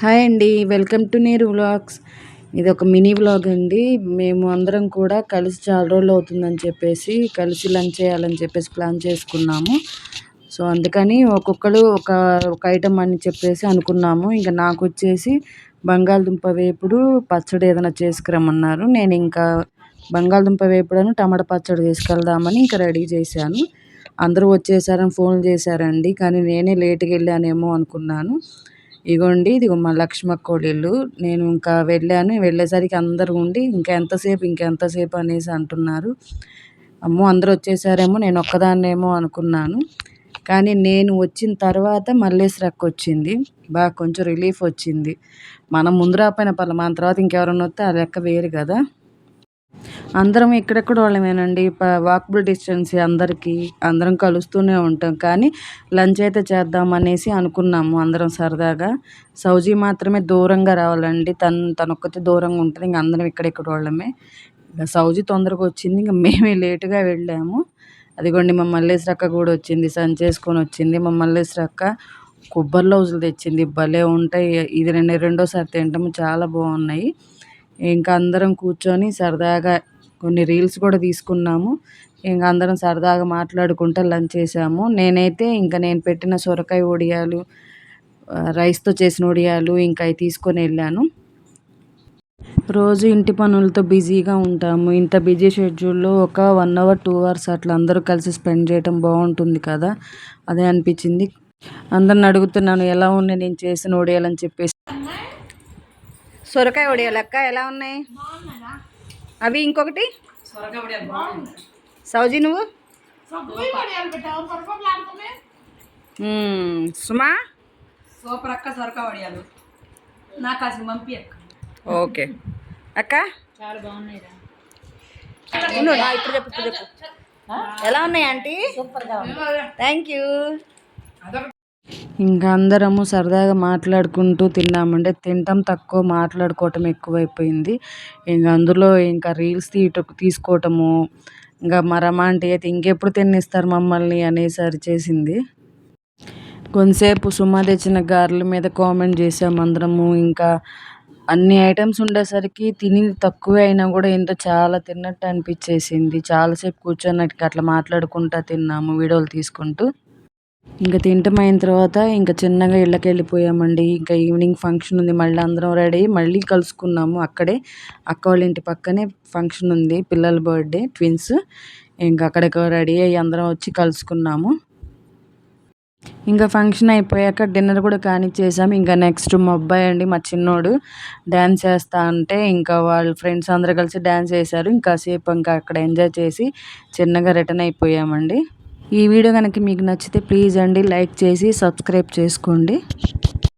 Hi అండి welcome to నీరు vlogs. ఇది ఒక మినీ వ్లాగ్ అండి. మేము అందరం కూడా కలిసి చాలా రోజులు అవుతుందని చెప్పేసి కలిసి లంచ్ చేయాలని చెప్పేసి ప్లాన్ చేసుకున్నాము. సో అందుకని ఒక్కొక్కరు ఒక ఒక ఐటమ్ అని చెప్పేసి అనుకున్నాము. ఇంకా నాకు వచ్చేసి బంగాళదుంప వేపుడు పచ్చడి ఏదైనా చేసుకురమ్మన్నారు. నేను ఇంకా బంగాళదుంప వేపుడను టమాటా పచ్చడి తీసుకెళ్దామని ఇంకా రెడీ చేశాను. అందరూ వచ్చేసారని ఫోన్ చేశారండి. కానీ నేనే లేట్గా వెళ్ళానేమో అనుకున్నాను. ఇగోండి ఇది మా లక్ష్మ ఇల్లు నేను ఇంకా వెళ్ళాను వెళ్ళేసరికి అందరూ ఉండి ఇంకా ఎంతసేపు ఇంకెంతసేపు అనేసి అంటున్నారు. అమ్మో అందరూ వచ్చేసారేమో నేను ఒక్కదాన్నేమో అనుకున్నాను. కానీ నేను వచ్చిన తర్వాత మల్లేశ్వరక్క వచ్చింది. బాగా కొంచెం రిలీఫ్ వచ్చింది. మనం ముందు రాపోయిన పర్లేదు మన తర్వాత ఇంకెవరైనా వస్తే ఆ లెక్క వేరు కదా. అందరం ఎక్కడెక్కడ వాళ్ళమేనండి. వాకబుల్ డిస్టెన్స్ అందరికీ అందరం కలుస్తూనే ఉంటాం. కానీ లంచ్ అయితే చేద్దాం అనేసి అనుకున్నాము అందరం సరదాగా. సౌజీ మాత్రమే దూరంగా రావాలండి. తను తనొక్కతే దూరంగా ఉంటుంది. ఇంక అందరం ఇక్కడెక్కడ వాళ్ళమే. ఇంకా సౌజీ తొందరగా వచ్చింది. ఇంకా మేమే లేటుగా వెళ్ళాము. అదిగోండి మా మల్లేశ్వరక్క కూడా వచ్చింది. సన్ చేసుకొని వచ్చింది. మా మల్లేశ్వరక్క కొబ్బరి లౌజులు తెచ్చింది. భలే ఉంటాయి. ఇది రెండు రెండోసారి తింటాము. చాలా బాగున్నాయి. ఇంకా అందరం కూర్చొని సరదాగా కొన్ని రీల్స్ కూడా తీసుకున్నాము. ఇంకా అందరం సరదాగా మాట్లాడుకుంటూ లంచ్ చేసాము. నేనైతే ఇంకా నేను పెట్టిన సొరకాయ వడియాలు రైస్తో చేసిన వడియాలు ఇంకా అవి తీసుకొని వెళ్ళాను. రోజు ఇంటి పనులతో బిజీగా ఉంటాము. ఇంత బిజీ షెడ్యూల్లో ఒక వన్ అవర్ టూ అవర్స్ అట్లా అందరూ కలిసి స్పెండ్ చేయడం బాగుంటుంది కదా? అదే అనిపించింది. అందరిని అడుగుతున్నాను ఎలా ఉన్నాయి నేను చేసిన వడియాలని చెప్పేసి. సొరకాయ వడియాలు. అక్క ఎలా ఉన్నాయి? అవి ఇంకొకటి? సౌజీ నువ్వు? సుమా? సూపర్ అక్క సొరకాయ వడియాలు. నాకు అసలు పంపి అక్క. ఓకే. అక్క? చాలా బాగున్నాయి ఇప్పుడు చెప్పు ఇప్పుడు చెప్పు. ఎలా ఉన్నాయి ఆంటీ? Thank you. ఇంకా అందరము సరదాగా మాట్లాడుకుంటూ తిన్నామంటే తినటం తక్కువ మాట్లాడుకోవటం ఎక్కువైపోయింది. ఇంకా అందులో ఇంకా రీల్స్ తీయటం తీసుకోవటము ఇంకా మరమాంటి అయితే ఇంకెప్పుడు తిన్నిస్తారు మమ్మల్ని అనేసి చేసింది కొంతసేపు సుమా తెచ్చిన గారెల మీద కామెంట్ చేసాము అందరము. ఇంకా అన్ని ఐటమ్స్ ఉండేసరికి తిని తక్కువే అయినా కూడా ఎంతో చాలా తిన్నట్టు అనిపించేసింది. చాలాసేపు కూర్చొని అట్లా మాట్లాడుకుంటూ తిన్నాము వీడియోలు తీసుకుంటూ. ఇంకా తింటాం అయిన తర్వాత ఇంకా చిన్నగా ఇళ్ళకి వెళ్ళిపోయామండి ఇంకా ఈవినింగ్ ఫంక్షన్ ఉంది. మళ్ళీ అందరం రెడీ మళ్ళీ కలుసుకున్నాము అక్కడే. అక్క వాళ్ళ ఇంటి పక్కనే ఫంక్షన్ ఉంది. పిల్లల బర్త్డే ట్విన్స్. ఇంకా అక్కడికి రెడీ అయ్యి అందరం వచ్చి కలుసుకున్నాము. ఇంకా ఫంక్షన్ అయిపోయాక డిన్నర్ కూడా కానిచ్చేసాము. ఇంకా నెక్స్ట్ మా అబ్బాయి అండి మా చిన్నోడు డ్యాన్స్ చేస్తా అంటే ఇంకా వాళ్ళ ఫ్రెండ్స్ అందరు కలిసి డ్యాన్స్ చేశారు. ఇంకా సేపు ఇంకా అక్కడ ఎంజాయ్ చేసి చిన్నగా రిటర్న్ అయిపోయామండి. ఈ వీడియో కనుక మీకు నచ్చితే ప్లీజ్ అండి లైక్ చేసి సబ్స్క్రైబ్ చేసుకోండి.